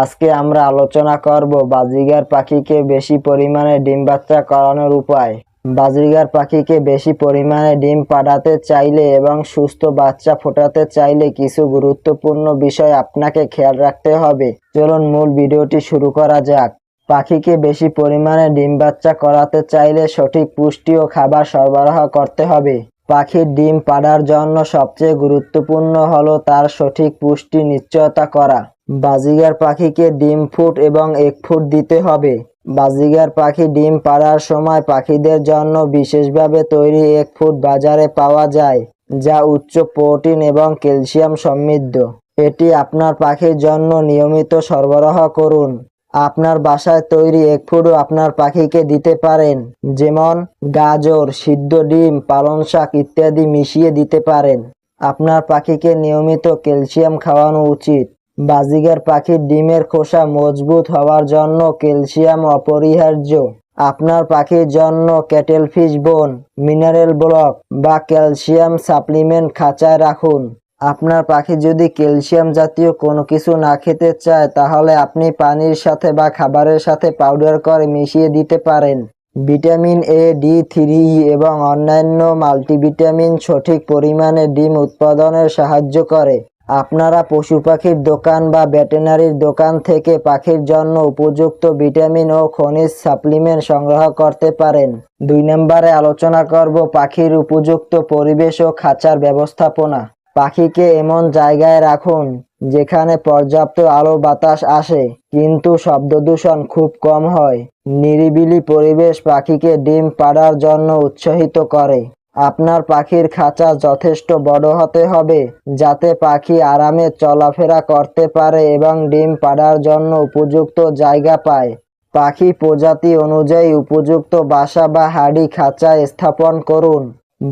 আজকে আমরা আলোচনা করব বাজিগার পাখিকে বেশি পরিমাণে ডিম বাচ্চা করানোর উপায়। বাজিগার পাখিকে বেশি পরিমাণে ডিম পাড়াতে চাইলে এবং সুস্থ বাচ্চা ফোটাতে চাইলে কিছু গুরুত্বপূর্ণ বিষয় আপনাকে খেয়াল রাখতে হবে। চলুন মূল ভিডিওটি শুরু করা যাক। পাখিকে বেশি পরিমাণে ডিম বাচ্চা করাতে চাইলে সঠিক পুষ্টি ও খাবার সরবরাহ করতে হবে। পাখির ডিম পাড়ার জন্য সবচেয়ে গুরুত্বপূর্ণ হলো তার সঠিক পুষ্টি নিশ্চয়তা করা। বাজিগার পাখিকে ডিম ফুট এবং এক ফুট দিতে হবে। বাজিগার পাখি ডিম পাড়ার সময় পাখিদের জন্য বিশেষভাবে তৈরি এক ফুট বাজারে পাওয়া যায়, যা উচ্চ প্রোটিন এবং ক্যালসিয়াম সমৃদ্ধ। এটি আপনার পাখির জন্য নিয়মিত সরবরাহ করুন। আপনার বাসায় তৈরি এক ফুটও আপনার পাখিকে দিতে পারেন, যেমন গাজর, সিদ্ধ ডিম, পালং শাক ইত্যাদি মিশিয়ে দিতে পারেন। আপনার পাখিকে নিয়মিত ক্যালসিয়াম খাওয়ানো উচিত। বাজিগার পাখির ডিমের খোসা মজবুত হওয়ার জন্য ক্যালসিয়াম অপরিহার্য। আপনার পাখির জন্য cattle fish bone, mineral block বা ক্যালসিয়াম সাপ্লিমেন্ট খাঁচায় রাখুন। আপনার পাখি যদি ক্যালসিয়াম জাতীয় কোনো কিছু না খেতে চায়, তাহলে আপনি পানির সাথে বা খাবারের সাথে পাউডার করে মিশিয়ে দিতে পারেন। ভিটামিন এ, ডি থ্রি এবং অন্যান্য মাল্টিভিটামিন সঠিক পরিমাণে ডিম উৎপাদনের সাহায্য করে। আপনারা পশু পাখির দোকান বা ভেটেনারির দোকান থেকে পাখির জন্য উপযুক্ত ভিটামিন ও খনিজ সাপ্লিমেন্ট সংগ্রহ করতে পারেন। দুই নম্বরে আলোচনা করব পাখির উপযুক্ত পরিবেশ ও খাঁচার ব্যবস্থাপনা। পাখিকে এমন জায়গায় রাখুন যেখানে পর্যাপ্ত আলো বাতাস আসে, কিন্তু শব্দ দূষণ খুব কম হয়। নিরিবিলি পরিবেশ পাখিকে ডিম পাড়ার জন্য উৎসাহিত করে। আপনার পাখির খাঁচা যথেষ্ট বড় হতে হবে, যাতে পাখি আরামে চলাফেরা করতে পারে এবং ডিম পাড়ার জন্য উপযুক্ত জায়গা পায়। পাখি প্রজাতি অনুযায়ী উপযুক্ত বাসা বা হাড়ি খাঁচায় স্থাপন করুন।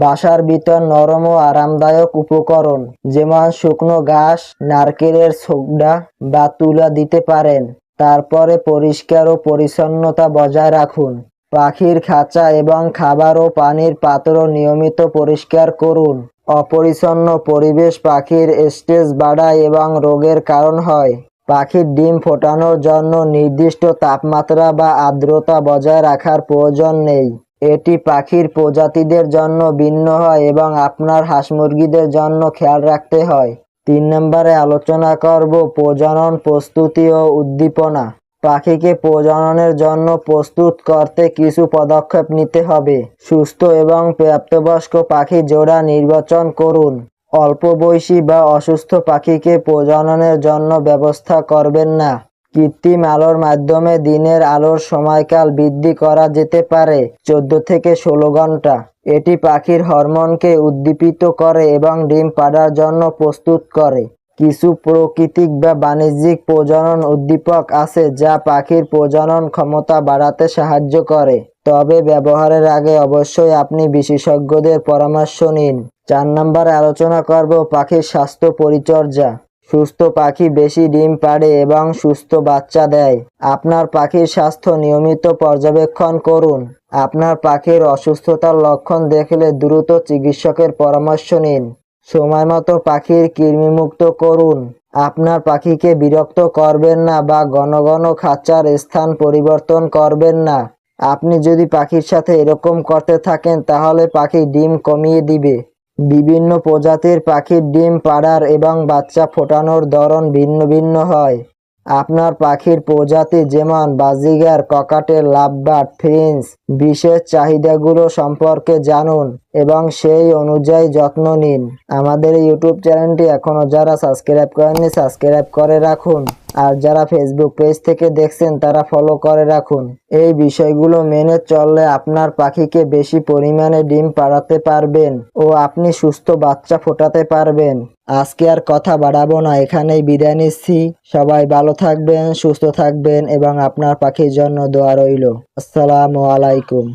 বাসার ভিতর নরম ও আরামদায়ক উপকরণ, যেমন শুকনো ঘাস, নারকেলের ছোকডা বা তুলা দিতে পারেন। তারপরে পরিষ্কার ও পরিচ্ছন্নতা বজায় রাখুন। পাখির খাঁচা এবং খাবার ও পানির পাত্র নিয়মিত পরিষ্কার করুন। অপরিচ্ছন্ন পরিবেশ পাখির স্টেজ বাড়ায় এবং রোগের কারণ হয়। পাখির ডিম ফোটানোর জন্য নির্দিষ্ট তাপমাত্রা বা আর্দ্রতা বজায় রাখার প্রয়োজন নেই। এটি পাখির প্রজাতিদের জন্য ভিন্ন হয় এবং আপনার হাঁস মুরগিদের জন্য খেয়াল রাখতে হয়। তিন নম্বরে আলোচনা করব প্রজনন প্রস্তুতি ও উদ্দীপনা। পাখিকে প্রজননের জন্য প্রস্তুত করতে কিছু পদক্ষেপ নিতে হবে। সুস্থ এবং প্রাপ্তবয়স্ক পাখি জোড়া নির্বাচন করুন। অল্প বয়সী বা অসুস্থ পাখিকে প্রজননের জন্য ব্যবস্থা করবেন না। কৃত্রিম আলোর মাধ্যমে দিনের আলোর সময়কাল বৃদ্ধি করা যেতে পারে, চোদ্দ থেকে ষোলো ঘণ্টা। এটি পাখির হরমোনকে উদ্দীপিত করে এবং ডিম পাড়ার জন্য প্রস্তুত করে। কিছু প্রাকৃতিক বা বাণিজ্যিক প্রজনন উদ্দীপক আছে যা পাখির প্রজনন ক্ষমতা বাড়াতে সাহায্য করে। তবে ব্যবহারের আগে অবশ্যই আপনি বিশেষজ্ঞদের পরামর্শ নিন। চার নম্বরে আলোচনা করব পাখির স্বাস্থ্য পরিচর্যা। সুস্থ পাখি বেশি ডিম পাড়ে এবং সুস্থ বাচ্চা দেয়। আপনার পাখির স্বাস্থ্য নিয়মিত পর্যবেক্ষণ করুন। আপনার পাখির অসুস্থতার লক্ষণ দেখলে দ্রুত চিকিৎসকের পরামর্শ নিন। সময় মতো পাখির কৃমিমুক্ত করুন। আপনার পাখিকে বিরক্ত করবেন না বা ঘন ঘন খাঁচার স্থান পরিবর্তন করবেন না। আপনি যদি পাখির সাথে এরকম করতে থাকেন, তাহলে পাখি ডিম কমিয়ে দিবে। বিভিন্ন প্রজাতির পাখির ডিম পাড়ার এবং বাচ্চা ফোটানোর ধরন ভিন্ন ভিন্ন হয়। আপনার পাখির প্রজাতি যেমন বাজিগার ককাটের লাভবার্ড ফিন্স বিশেষ চাহিদাগুলো সম্পর্কে জানুন। এবং সেই অনুযায়ী যত্ন নিন। আমাদের ইউটিউব চ্যানেলটি এখনও যারা সাবস্ক্রাইব করেননি, সাবস্ক্রাইব করে রাখুন। আর যারা ফেসবুক পেজ থেকে দেখছেন, তারা ফলো করে রাখুন। এই বিষয়গুলো মেনে চললে আপনার পাখিকে বেশি পরিমাণে ডিম পাড়াতে পারবেন ও আপনি সুস্থ বাচ্চা ফোটাতে পারবেন। আজকে আর কথা বাড়াবো না, এখানেই বিদায় নিচ্ছি। সবাই ভালো থাকবেন, সুস্থ থাকবেন এবং আপনার পাখির জন্য দোয়া রইল। আসসালামু আলাইকুম।